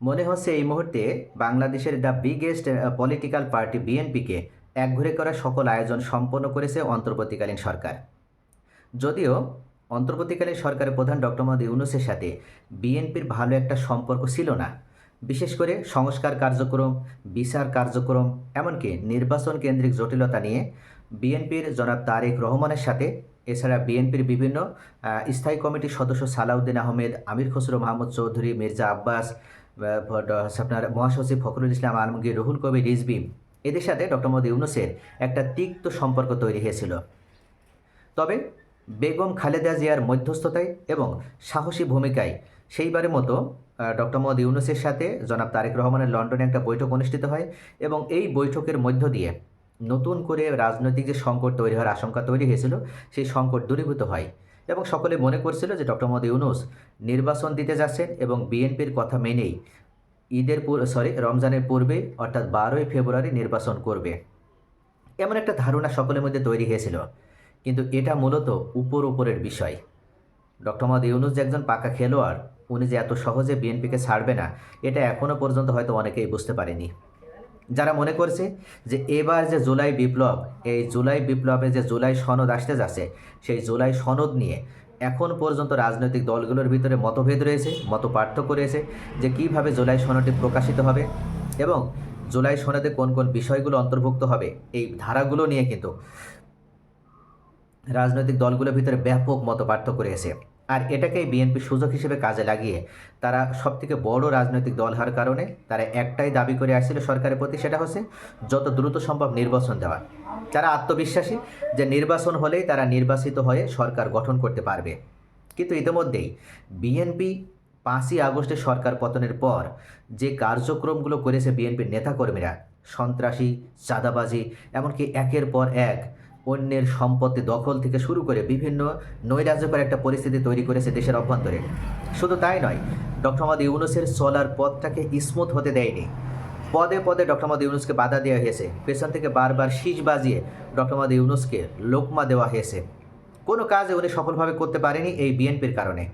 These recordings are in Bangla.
মনে হচ্ছে এই মুহূর্তে বাংলাদেশের দ্য বিগেস্ট পলিটিক্যাল পার্টি বিএনপিকে একঘরে করা সকল আয়োজন সম্পন্ন করেছে অন্তর্বর্তীকালীন সরকার। যদিও অন্তর্বর্তীকালীন সরকারের প্রধান ডক্টর মোহাম্মদ ইউনুসের সাথে বিএনপির ভালো একটা সম্পর্ক ছিল না। বিশেষ করে সংস্কার কার্যক্রম, বিচার কার্যক্রম, এমনকি নির্বাচন কেন্দ্রিক জটিলতা নিয়ে বিএনপির জনাব তারেক রহমানের সাথে, এছাড়া বিএনপির বিভিন্ন স্থায়ী কমিটির সদস্য সালাউদ্দিন আহমেদ, আমির খসরু মাহমুদ চৌধুরী, মির্জা আব্বাস আপনার মহাসচিব ফখরুল ইসলাম আলমগীর, রুহুল কবির রিজবি এদের সাথে ডক্টর মোহাম্মদ ইউনুসের একটা তিক্ত সম্পর্ক তৈরি হয়েছিল। তবে বেগম খালেদা জিয়ার মধ্যস্থতায় এবং সাহসী ভূমিকায় সেইবারের মতো ডক্টর মোহাম্মদ ইউনুসের সাথে জনাব তারেক রহমানের লন্ডনে একটা বৈঠক অনুষ্ঠিত হয় এবং এই বৈঠকের মধ্য দিয়ে নতুন করে রাজনৈতিক যে সংকট তৈরি হওয়ার আশঙ্কা তৈরি হয়েছিল, সেই সংকট দূরীভূত হয়। এবং সকলে মনে করছিল যে ডক্টর মোহাম্মদ ইউনুস নির্বাচন দিতে যাচ্ছেন এবং বিএনপির কথা মেনেই ঈদের সরি রমজানের পূর্বে অর্থাৎ বারোই ফেব্রুয়ারি নির্বাচন করবে। এমন একটা ধারণা সকলের মধ্যে তৈরি হয়েছিল। কিন্তু এটা মূলত উপর উপরের বিষয়। ডক্টর মোহাম্মদ ইউনুস যে একজন পাকা খেলোয়াড়, উনি যে এত সহজে বিএনপিকে ছাড়বে না, এটা এখনও পর্যন্ত হয়তো অনেকেই বুঝতে পারেনি। যারা মনে করছে যে এবার যে জুলাই বিপ্লব, এই জুলাই বিপ্লবে যে জুলাই সনদ আসতে যাচ্ছে, সেই জুলাই সনদ নিয়ে এখন পর্যন্ত রাজনৈতিক দলগুলোর ভিতরে মতভেদ রয়েছে মত পার্থক্য রয়েছে যে কীভাবে জুলাই সনদটি প্রকাশিত হবে এবং জুলাই সনদে কোন কোন বিষয়গুলো অন্তর্ভুক্ত হবে, এই ধারাগুলো নিয়ে কিন্তু রাজনৈতিক দলগুলোর ভিতরে ব্যাপক মত পার্থক্য রয়েছে। আর এটাকেই বিএনপি সুযোগ হিসেবে কাজে লাগিয়ে তারা সবথেকে বড় রাজনৈতিক দল হওয়ার কারণে তারা একটাই দাবি করে আসছিল সরকারের প্রতি, সেটা হচ্ছে যত দ্রুত সম্ভব নির্বাচন দেওয়া। তারা আত্মবিশ্বাসী যে নির্বাচন হলেই তারা নির্বাচিত হয়ে সরকার গঠন করতে পারবে। কিন্তু ইতিমধ্যেই বিএনপি পাঁচই আগস্টে সরকার পতনের পর যে কার্যক্রমগুলো করেছে বিএনপির নেতাকর্মীরা, সন্ত্রাসী, চাঁদাবাজি, এমনকি একের পর এক অন্যের সম্পত্তি দখল থেকে শুরু করে বিভিন্ন নৈরাজ্যকর একটা পরিস্থিতি তৈরি করেছে দেশের অভ্যন্তরে। শুধু তাই নয়, ডক্টর মোহাম্মদ ইউনুসের চলার পথটাকে স্মুথ হতে দেয়নি। পদে পদে ডক্টর মোহাম্মদ ইউনুসকে বাধা দেওয়া হয়েছে। পেছন থেকে বারবার শীষ বাজিয়ে ডক্টর মোহাম্মদ ইউনুসকে লোকমা দেওয়া হয়েছে। কোনো কাজে উনি সফলভাবে করতে পারেনি এই বিএনপির কারণে।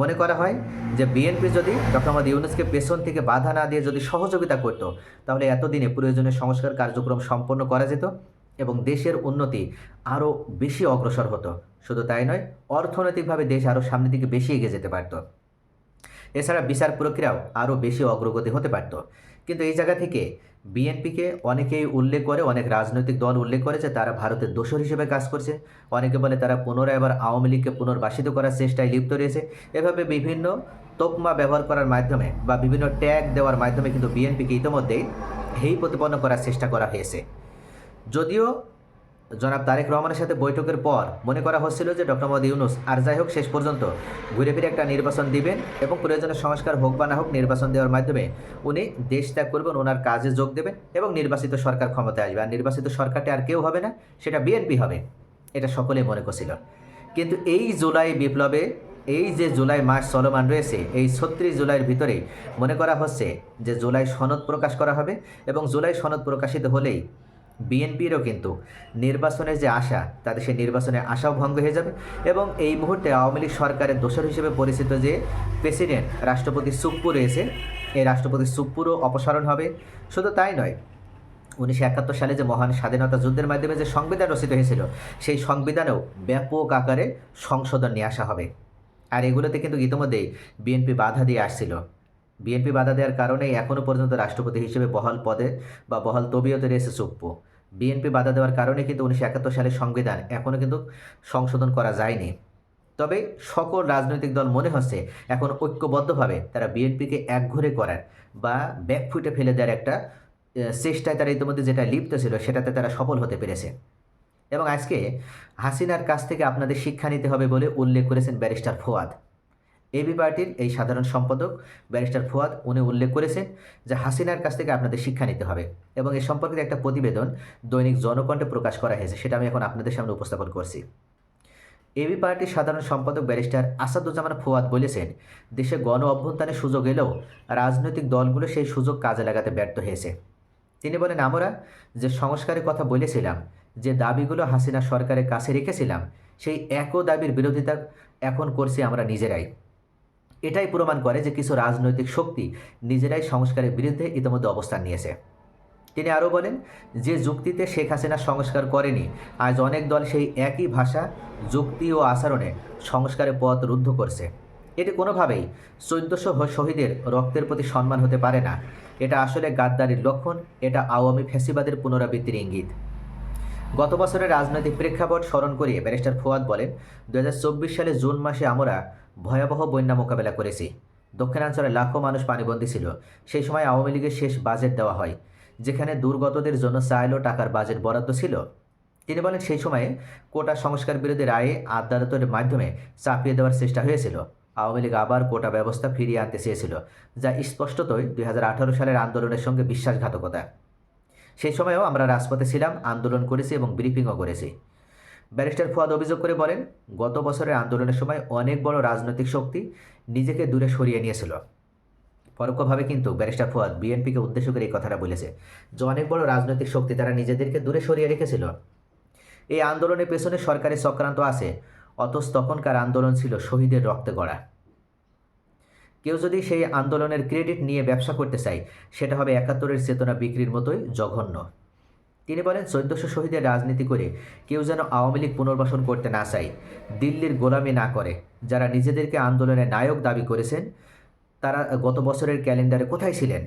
মনে করা হয় যে বিএনপি যদি ডক্টর মোহাম্মদ ইউনুসকে পেছন থেকে বাধা না দিয়ে যদি সহযোগিতা করত, তাহলে এতদিনে প্রয়োজনীয় সংস্কার কার্যক্রম সম্পন্ন করা যেত। এবং দেশের উন্নতি আরও বেশি অগ্রসর হতো। শুধু তাই নয়, অর্থনৈতিকভাবে দেশ আরও সামনের দিকে বেশি এগিয়ে যেতে পারত। এছাড়া বিচার প্রক্রিয়াও আরও বেশি অগ্রগতি হতে পারত। কিন্তু এই জায়গা থেকে বিএনপিকে অনেকেই উল্লেখ করে, অনেক রাজনৈতিক দল উল্লেখ করে যে তারা ভারতের দোষর হিসেবে কাজ করছে। অনেকে বলে তারা পুনরায় আবার আওয়ামী লীগকে পুনর্বাসিত করার চেষ্টায় লিপ্ত রয়েছে। এভাবে বিভিন্ন তোকমা ব্যবহার করার মাধ্যমে বা বিভিন্ন ট্যাগ দেওয়ার মাধ্যমে কিন্তু বিএনপিকে ইতিমধ্যেই হেই প্রতিপন্ন করার চেষ্টা করা হয়েছে। যদিও জনাব তারেক রহমানের সাথে বৈঠকের পর মনে করা হচ্ছিল যে ডক্টর মোহাম্মদ ইউনুস আর যাই হোক শেষ পর্যন্ত ঘুরে ফিরে একটা নির্বাচন দিবেন এবং প্রয়োজনে সংস্কার হোক বা না হোক নির্বাচন দেওয়ার মাধ্যমে উনি দেশ ত্যাগ করবেন, ওনার কাজে যোগ দেবেন এবং নির্বাচিত সরকার ক্ষমতায় আসবে। আর নির্বাচিত সরকারটি আর কেউ হবে না, সেটা বিএনপি হবে। এটা সকলেই মনে করছিল। কিন্তু এই জুলাই বিপ্লবে, এই যে জুলাই মাস চলমান রয়েছে, এই ছত্রিশ জুলাইয়ের ভিতরে মনে করা হচ্ছে যে জুলাই সনদ প্রকাশ করা হবে এবং জুলাই সনদ প্রকাশিত হলেই বিএনপিরও কিন্তু নির্বাচনের যে আশা তাদের সেই নির্বাচনের আশাও ভঙ্গ হয়ে যাবে এবং এই মুহূর্তে আওয়ামী লীগ সরকারের দোষর হিসেবে পরিচিত যে প্রেসিডেন্ট, রাষ্ট্রপতি সুপ্পু রয়েছে, এই রাষ্ট্রপতি সুপ্পুরও অপসারণ হবে। শুধু তাই নয়, উনিশশো একাত্তর সালে যে মহান স্বাধীনতা যুদ্ধের মাধ্যমে যে সংবিধান রচিত হয়েছিল, সেই সংবিধানেও ব্যাপক আকারে সংশোধন নিয়ে আসা হবে। আর এগুলোতে কিন্তু ইতিমধ্যেই বিএনপি বাধা দিয়ে আসছিল। বিএনপি বাধা দেওয়ার কারণেই এখনও পর্যন্ত রাষ্ট্রপতি হিসেবে বহাল পদে বা বহাল তবিয়তে রয়েছে সুপ্পু। বিএনপি বাধা দেওয়ার কারণে কিন্তু উনিশশো একাত্তর সালের সংবিধান এখনও কিন্তু সংশোধন করা যায়নি। তবে সকল রাজনৈতিক দল মনে হচ্ছে এখন ঐক্যবদ্ধভাবে তারা বিএনপিকে একঘরে করার বা ব্যাকফুটে ফেলে দেওয়ার একটা চেষ্টায় তারা ইতিমধ্যে যেটা লিপ্ত ছিল সেটাতে তারা সফল হতে পেরেছে। এবং আজকে হাসিনার কাছ থেকে আপনাদের শিক্ষা নিতে হবে বলে উল্লেখ করেছেন ব্যারিস্টার ফোয়াদ। এবি পার্টির এই সাধারণ সম্পাদক ব্যারিস্টার ফুয়াদ, উনি উল্লেখ করেছেন যে হাসিনার কাছ থেকে আপনাদের শিক্ষা নিতে হবে এবং এ সম্পর্কিত একটা প্রতিবেদন দৈনিক জনকণ্ঠে প্রকাশ করা হয়েছে, সেটা আমি এখন আপনাদের সামনে উপস্থাপন করছি। এবি পার্টির সাধারণ সম্পাদক ব্যারিস্টার আসাদুজ্জামান ফুয়াদ বলেছেন, দেশে গণ অভ্যুত্থানের সুযোগ এলেও রাজনৈতিক দলগুলো সেই সুযোগ কাজে লাগাতে ব্যর্থ হয়েছে। তিনি বলেন, আমরা যে সংস্কারের কথা বলেছিলাম, যে দাবিগুলো হাসিনা সরকারের কাছে রেখেছিলাম, সেই একও দাবির বিরোধিতা এখন করছি আমরা নিজেরাই। এটাই প্রমাণ করে যে কিছু রাজনৈতিক শক্তি নিজেরাই সংস্কারের বিরুদ্ধে ইতিমধ্যে অবস্থান নিয়েছে। তিনি আরও বলেন, যে যুক্তিতে শেখ হাসিনা সংস্কার করেনি, আজ অনেক দল সেই একই ভাষা, যুক্তি ও আচরণে সংস্কারের পথ রুদ্ধ করছে। এটি কোনোভাবেই চোদ্দশো শহীদের রক্তের প্রতি সম্মান হতে পারে না। এটা আসলে গাদ্দারির লক্ষণ, এটা আওয়ামী ফ্যাসিবাদের পুনরাবৃত্তির ইঙ্গিত। গত বছরের রাজনৈতিক প্রেক্ষাপট স্মরণ করিয়ে ব্যারিস্টার ফুয়াদ বলেন, দুই হাজার চব্বিশ সালে জুন মাসে আমরা ভয়াবহ বন্যা মোকাবেলা করেছি। দক্ষিণাঞ্চলে লাখো মানুষ পানিবন্দী ছিল। সেই সময় আওয়ামী লীগের শেষ বাজেট দেওয়া হয়, যেখানে দুর্গতদের জন্য চাইলেও টাকার বাজেট বরাদ্দ ছিল। তিনি বলেন, সেই সময়ে কোটা সংস্কার বিরোধী রায়ে আদালতের মাধ্যমে চাপিয়ে দেওয়ার চেষ্টা হয়েছিল। আওয়ামী লীগ আবার কোটা ব্যবস্থা ফিরিয়ে আনতে চেয়েছিল, যা স্পষ্টতই দুই হাজার আঠারো সালের আন্দোলনের সঙ্গে বিশ্বাসঘাতকতা। সেই সময়েও আমরা রাজপথে ছিলাম, আন্দোলন করেছি এবং ব্রিফিংও করেছি। ব্যারিস্টার ফুয়াদ অভিযোগ করে বলেন, গত বছরের আন্দোলনের সময় অনেক বড় রাজনৈতিক শক্তি নিজেকে দূরে সরিয়ে নিয়েছিল। পরোক্ষভাবে কিন্তু ব্যারিস্টার ফুয়াদ বিএনপিকে উদ্দেশ্য করে এই কথাটা বলেছে যে অনেক বড় রাজনৈতিক শক্তি তারা নিজেদেরকে দূরে সরিয়ে রেখেছিল। এই আন্দোলনের পেছনে সরকারি চক্রান্ত আছে, অথচ তখনকার আন্দোলন ছিল শহীদের রক্তে গড়া। কেউ যদি সেই আন্দোলনের ক্রেডিট নিয়ে ব্যবসা করতে চায়, সেটা হবে একাত্তরের চেতনা বিক্রির মতোই জঘন্য। তিনি বলেন, চোদ্দশো শহীদের রাজনীতি করে কেউ যেন আওয়ামী লীগ পুনর্বাসন করতে না চায়, দিল্লির গোলামি না করে। যারা নিজেদেরকে আন্দোলনের নায়ক দাবি করেছেন, তারা গত বছরের ক্যালেন্ডারে কোথায় ছিলেন?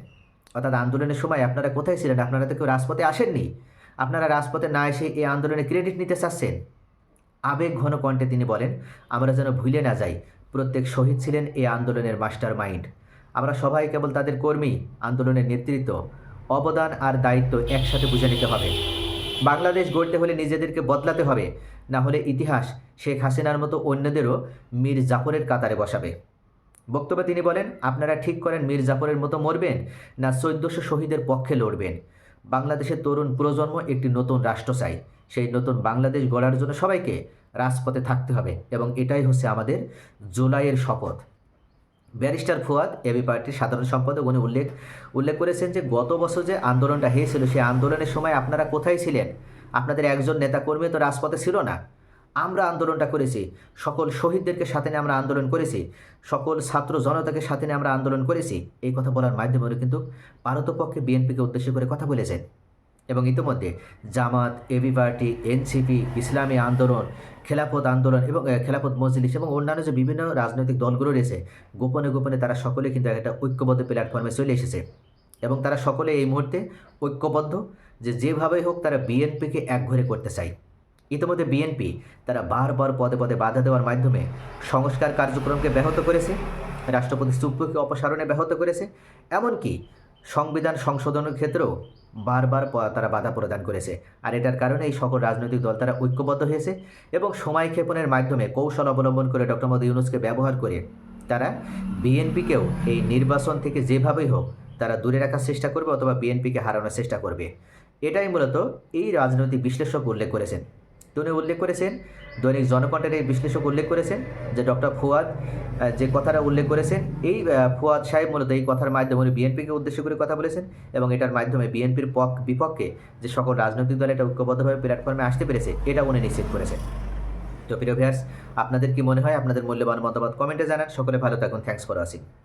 অর্থাৎ আন্দোলনের সময় আপনারা কোথায় ছিলেন? আপনারা তো কেউ রাজপথে আসেননি। আপনারা রাজপথে না এসে এই আন্দোলনে ক্রেডিট নিতে চাচ্ছেন? আবেগ ঘন কণ্ঠে তিনি বলেন, আমরা যেন ভুলে না যাই, প্রত্যেক শহীদ ছিলেন এই আন্দোলনের মাস্টার মাইন্ড আমরা সবাই কেবল তাদের কর্মী, আন্দোলনের নেতৃত্ব। অবদান আর দায়িত্ব একসাথে বুঝে নিতে হবে। বাংলাদেশ গড়তে হলে নিজেদেরকে বদলাতে হবে, না হলে ইতিহাস শেখ হাসিনার মতো অন্যদেরও মীর জাফরের কাতারে বসাবে। বক্তব্যে তিনি বলেন, আপনারা ঠিক করেন, মীর জাফরের মতো মরবেন না চৈদ্দশো শহীদের পক্ষে লড়বেন। বাংলাদেশের তরুণ প্রজন্ম একটি নতুন রাষ্ট্র চাই। সেই নতুন বাংলাদেশ গড়ার জন্য সবাইকে রাজপথে থাকতে হবে এবং এটাই হচ্ছে আমাদের জুলাইয়ের শপথ। ব্যারিস্টার ফুয়াদ, এবি পার্টির সাধারণ সম্পাদক, উনি উল্লেখ উল্লেখ করেছেন যে গত বছর যে আন্দোলনটা হয়েছিল, সেই আন্দোলনের সময় আপনারা কোথায় ছিলেন? আপনাদের একজন নেতাকর্মী তো রাজপথে ছিল না। আমরা আন্দোলনটা করেছি। সকল শহীদদেরকে সাথে নিয়ে আমরা আন্দোলন করেছি। সকল ছাত্র জনতাকে সাথে নিয়ে আমরা আন্দোলন করেছি। এই কথা বলার মাধ্যমে কিন্তু ভারতপক্ষে বিএনপিকে উদ্দেশ্য করে কথা বলেছেন। এবং ইতিমধ্যে জামাত এবি পার্টি এনসিপি ইসলামী আন্দোলন, খেলাফত আন্দোলন এবং খেলাফত মজলিস এবং অন্যান্য যে বিভিন্ন রাজনৈতিক দলগুলো রয়েছে, গোপনে গোপনে তারা সকলে কিন্তু একটা ঐক্যবদ্ধ প্ল্যাটফর্মে চলে এসেছে। এবং তারা সকলে এই মুহূর্তে ঐক্যবদ্ধ যে যেভাবেই হোক তারা বিএনপিকে একঘরে করতে চায়। ইতিমধ্যে বিএনপি তারা বারবার পদে পদে বাধা দেওয়ার মাধ্যমে সংস্কার কার্যক্রমকে ব্যাহত করেছে, রাষ্ট্রপতি চুপ্পুকে অপসারণে ব্যাহত করেছে, এমনকি সংবিধান সংশোধনের ক্ষেত্রেও বারবার তারা বাধা প্রদান করেছে। আর এটার কারণে এই সকল রাজনৈতিক দল তারা ঐক্যবদ্ধ হয়েছে এবং সময় ক্ষেপণের মাধ্যমে কৌশল অবলম্বন করে ডক্টর মোদী ইউনুসকে ব্যবহার করে তারা বিএনপিকেও এই নির্বাচন থেকে যেভাবেই হোক তারা দূরে রাখার চেষ্টা করবে অথবা বিএনপিকে হারানোর চেষ্টা করবে। এটাই মূলত এই রাজনৈতিক বিশ্লেষক উল্লেখ করেছেন। তিনি উল্লেখ করেছেন, দৈনিক জনকণ্ঠের এই বিশ্লেষক উল্লেখ করেছেন যে ডক্টর ফুয়াদ যে কথাটা উল্লেখ করেছেন, এই ফুয়াদ সাহেব মূলত এই কথার মাধ্যমে উনি বিএনপিকে উদ্দেশ্য করে কথা বলেছেন এবং এটার মাধ্যমে বিএনপির পক, বিপক্ষে যে সকল রাজনৈতিক দল এটা ঐক্যবদ্ধভাবে প্ল্যাটফর্মে আসতে পেরেছে, এটা উনি নিশ্চিত করেছেন। তো প্রিয় ভিয়ার্স আপনাদের কি মনে হয়? আপনাদের মূল্যবান মতামত কমেন্টে জানান। সকলে ভালো থাকুন। Thanks for watching